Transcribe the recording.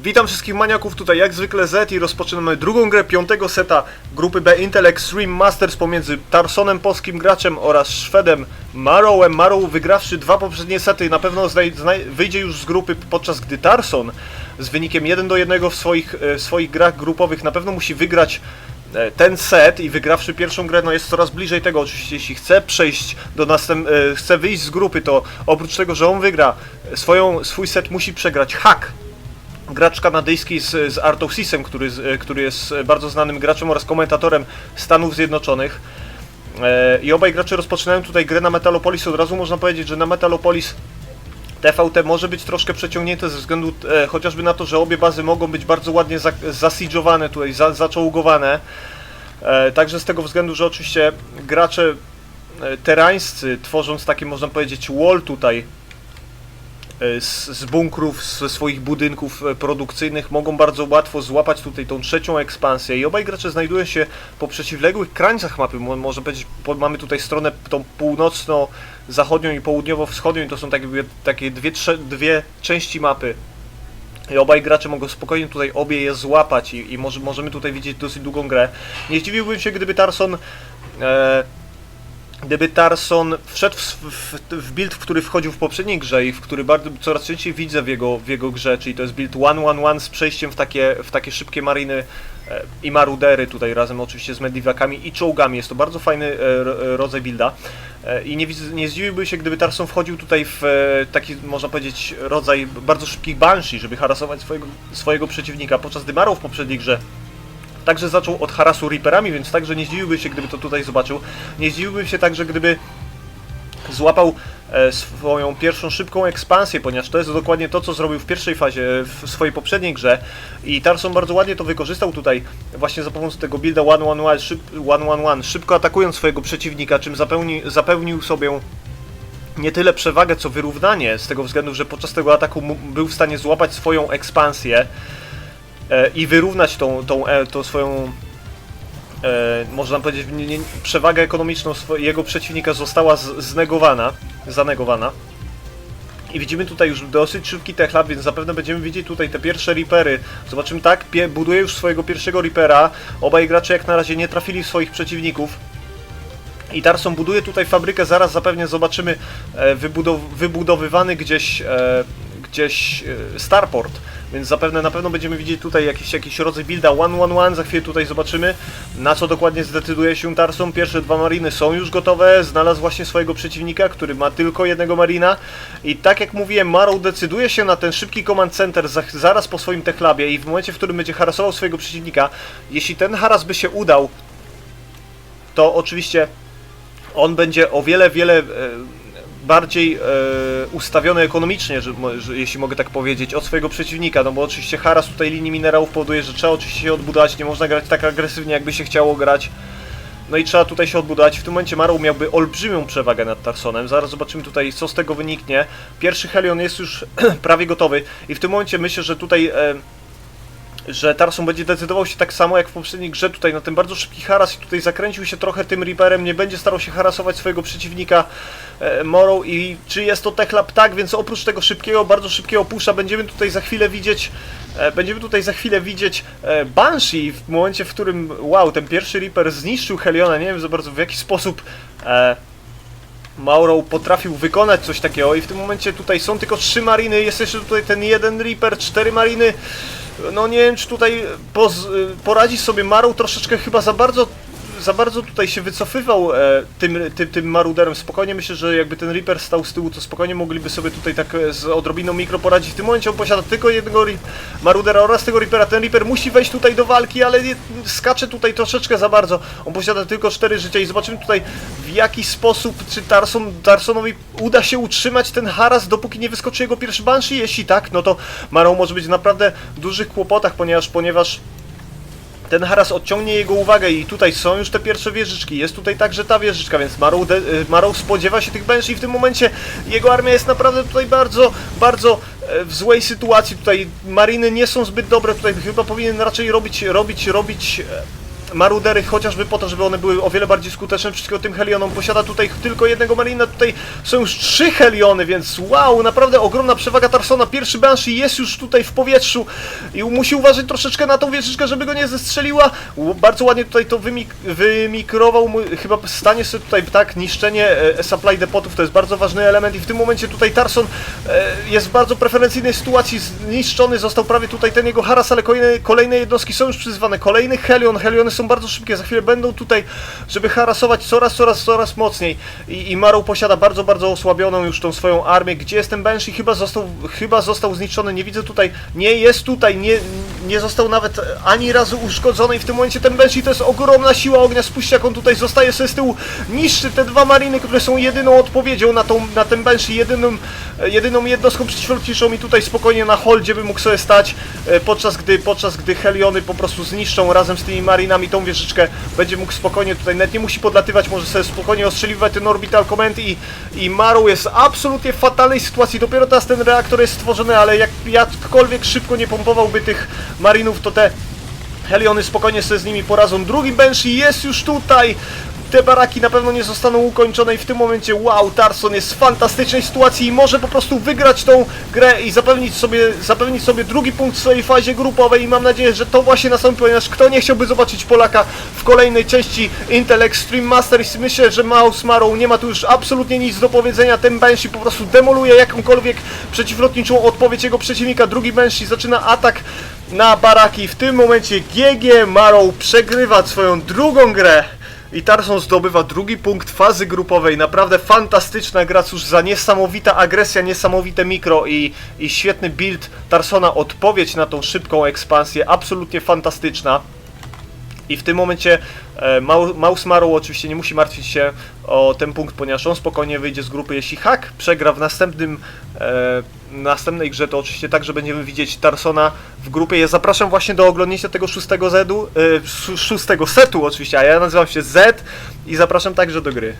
Witam wszystkich maniaków, tutaj jak zwykle Z i rozpoczynamy drugą grę piątego seta grupy B Intel Extreme Masters pomiędzy Tarsonem, polskim graczem oraz Szwedem Marrowem. Marrow wygrawszy dwa poprzednie sety na pewno wyjdzie już z grupy, podczas gdy Tarson z wynikiem 1 do 1 w swoich, e, w swoich grach grupowych na pewno musi wygrać e, ten set i wygrawszy pierwszą grę, no jest coraz bliżej tego. Oczywiście, jeśli chce przejść do następ... e, chce wyjść z grupy, to oprócz tego, że on wygra swoją, swój set, musi przegrać Hack. Gracz kanadyjski z, z Artoxisem, który, z- e, który jest bardzo znanym graczem oraz komentatorem Stanów Zjednoczonych. E, I obaj gracze rozpoczynają tutaj grę na Metalopolis. Od razu można powiedzieć, że na Metalopolis TVT może być troszkę przeciągnięte ze względu e, chociażby na to, że obie bazy mogą być bardzo ładnie za, zasidżowane tutaj, za, zaczołgowane. E, także z tego względu, że oczywiście gracze e, terańscy, tworząc taki można powiedzieć wall tutaj z, z bunkrów, ze swoich budynków e, produkcyjnych, mogą bardzo łatwo złapać tutaj tą trzecią ekspansję. I obaj gracze znajdują się po przeciwległych krańcach mapy. Mo- Można powiedzieć, po, mamy tutaj stronę tą północno-zachodnią i południowo-wschodnią i to są takie, takie dwie, trze, dwie części mapy. I obaj gracze mogą spokojnie tutaj obie je złapać i, i może, możemy tutaj widzieć dosyć długą grę. Nie zdziwiłbym się, gdyby Tarson e, gdyby Tarson wszedł w, w, w build, w który wchodził w poprzedniej grze i w który bardzo, coraz częściej widzę w jego, w jego grze, czyli to jest build 1-1-1 z przejściem w takie, w takie szybkie mariny e, i marudery tutaj razem oczywiście z mediwakami i czołgami. Jest to bardzo fajny e, e, rodzaj builda e, i nie, nie zdziwiłbym się, gdyby Tarson wchodził tutaj w e, taki, można powiedzieć, rodzaj bardzo szybkich banshee, żeby harasować swojego, swojego przeciwnika, podczas gdy Marrow w poprzedniej grze Także zaczął od harasu Reaperami, więc także nie zdziwiłbym się, gdyby to tutaj zobaczył. Nie zdziwiłbym się także, gdyby złapał e, swoją pierwszą szybką ekspansję, ponieważ to jest dokładnie to, co zrobił w pierwszej fazie, w swojej poprzedniej grze. I Tarson bardzo ładnie to wykorzystał tutaj, właśnie za pomocą tego builda 1-1-1, szyb, 1-1-1, szybko atakując swojego przeciwnika, czym zapełni, zapełnił sobie nie tyle przewagę, co wyrównanie, z tego względu, że podczas tego ataku był w stanie złapać swoją ekspansję i wyrównać tą, tą, e, tą swoją e, można powiedzieć, przewagę ekonomiczną jego przeciwnika została znegowana, zanegowana. I widzimy tutaj już dosyć szybki techlab, więc zapewne będziemy widzieć tutaj te pierwsze Reapery. Zobaczymy tak, buduje już swojego pierwszego Reapera. Obaj gracze jak na razie nie trafili w swoich przeciwników. I Tarson buduje tutaj fabrykę, zaraz zapewne zobaczymy e, wybudow wybudowywany gdzieś, e, gdzieś e, Starport, więc zapewne na pewno będziemy widzieć tutaj jakiś, jakiś rodzaj builda. 1-1-1, za chwilę tutaj zobaczymy na co dokładnie zdecyduje się Tarson. Pierwsze dwa mariny są już gotowe, znalazł właśnie swojego przeciwnika, który ma tylko jednego marina. I tak jak mówiłem, Marrow decyduje się na ten szybki command center za, zaraz po swoim techlabie. I w momencie, w którym będzie harasował swojego przeciwnika, jeśli ten haras by się udał, to oczywiście on będzie o wiele, wiele e, bardziej e, ustawiony ekonomicznie, że, że, jeśli mogę tak powiedzieć, od swojego przeciwnika, no bo oczywiście haras tutaj linii minerałów powoduje, że trzeba oczywiście się odbudować, nie można grać tak agresywnie, jakby się chciało grać. No i trzeba tutaj się odbudować. W tym momencie Marrow miałby olbrzymią przewagę nad Tarsonem. Zaraz zobaczymy tutaj, co z tego wyniknie. Pierwszy Helion jest już prawie gotowy i w tym momencie myślę, że tutaj... E, że Tarson będzie decydował się tak samo jak w poprzedniej grze tutaj na ten bardzo szybki haras i tutaj zakręcił się trochę tym Reaperem, nie będzie starał się harasować swojego przeciwnika e, i czy jest to techlab? Tak, więc oprócz tego szybkiego, bardzo szybkiego pusza będziemy tutaj za chwilę widzieć e, będziemy tutaj za chwilę widzieć e, Banshee w momencie, w którym wow, ten pierwszy Reaper zniszczył Heliona, nie wiem za bardzo w jaki sposób e, Mauro potrafił wykonać coś takiego i w tym momencie tutaj są tylko trzy mariny, jest jeszcze tutaj ten jeden Reaper, cztery mariny. No nie wiem, czy tutaj poz, poradzi sobie Maru troszeczkę chyba za bardzo za bardzo tutaj się wycofywał e, tym, tym, tym maruderem. Spokojnie myślę, że jakby ten Reaper stał z tyłu, to spokojnie mogliby sobie tutaj tak e, z odrobiną mikro poradzić. W tym momencie on posiada tylko jednego marudera oraz tego Reapera. Ten Reaper musi wejść tutaj do walki, ale nie, skacze tutaj troszeczkę za bardzo. On posiada tylko 4 życia i zobaczymy tutaj w jaki sposób, czy Tarson, Tarsonowi uda się utrzymać ten haras, dopóki nie wyskoczy jego pierwszy Banshee. Jeśli tak, no to Marą może być w naprawdę dużych kłopotach, ponieważ, ponieważ ten haras odciągnie jego uwagę i tutaj są już te pierwsze wieżyczki, jest tutaj także ta wieżyczka, więc Marrow, de, y, spodziewa się tych Banshee i w tym momencie jego armia jest naprawdę tutaj bardzo, bardzo e, w złej sytuacji, tutaj mariny nie są zbyt dobre, tutaj chyba powinien raczej robić, robić, robić e, marudery, chociażby po to, żeby one były o wiele bardziej skuteczne przeciwko tym Helionom. Posiada tutaj tylko jednego Marina, tutaj są już trzy Heliony, więc wow, naprawdę ogromna przewaga Tarsona. Pierwszy Banshee jest już tutaj w powietrzu i musi uważać troszeczkę na tą wieżyczkę, żeby go nie zestrzeliła. Bardzo ładnie tutaj to wymik wymikrował, chyba stanie sobie tutaj tak, niszczenie e, supply depotów to jest bardzo ważny element i w tym momencie tutaj Tarson e, jest w bardzo preferencyjnej sytuacji, zniszczony został prawie tutaj ten jego haras, ale kolejne, kolejne jednostki są już przyzwane, kolejny Helion, Heliony są bardzo szybkie, za chwilę będą tutaj, żeby harasować coraz, coraz, coraz mocniej. I, i Marą posiada bardzo, bardzo osłabioną już tą swoją armię, gdzie jest ten Banshee, chyba został, chyba został zniszczony, nie widzę tutaj, nie jest tutaj, nie, nie został nawet ani razu uszkodzony. I w tym momencie ten Banshee to jest ogromna siła ognia, spójrzcie jak on tutaj zostaje sobie z tyłu, niszczy te dwa mariny, które są jedyną odpowiedzią na, tą, na ten Banshee, jedynym, jedyną jednostką przeciwlotniczą i tutaj spokojnie na holdzie by mógł sobie stać, e, podczas gdy, podczas gdy Heliony po prostu zniszczą razem z tymi marinami tą wieżyczkę, będzie mógł spokojnie tutaj, nawet nie musi podlatywać, może sobie spokojnie ostrzeliwać ten orbital command i, i Maru. Jest absolutnie w fatalnej sytuacji, dopiero teraz ten reaktor jest stworzony, ale jak jakkolwiek szybko nie pompowałby tych marinów, to te Heliony spokojnie sobie z nimi poradzą. Drugi Banshee jest już tutaj. Te baraki na pewno nie zostaną ukończone i w tym momencie wow, Tarson jest w fantastycznej sytuacji i może po prostu wygrać tą grę i zapewnić sobie, zapewnić sobie drugi punkt w swojej fazie grupowej i mam nadzieję, że to właśnie nastąpi, ponieważ kto nie chciałby zobaczyć Polaka w kolejnej części Intel Extreme Masters myślę, że Mouse Marrow nie ma tu już absolutnie nic do powiedzenia, ten Banshee po prostu demoluje jakąkolwiek przeciwlotniczą odpowiedź jego przeciwnika, drugi Banshee zaczyna atak na baraki. W tym momencie GG Marrow przegrywa swoją drugą grę. I Tarson zdobywa drugi punkt fazy grupowej. Naprawdę fantastyczna gra, cóż za niesamowita agresja, niesamowite mikro i, i świetny build Tarsona. Odpowiedź na tą szybką ekspansję, absolutnie fantastyczna. I w tym momencie e, Mau- Mouse Marrow oczywiście nie musi martwić się o ten punkt, ponieważ on spokojnie wyjdzie z grupy. Jeśli Hack przegra w następnym, e, następnej grze, to oczywiście także będziemy widzieć Tarsona w grupie. Ja zapraszam właśnie do oglądnięcia tego szóstego zedu, e, szó- szóstego setu oczywiście, a ja nazywam się Z i zapraszam także do gry.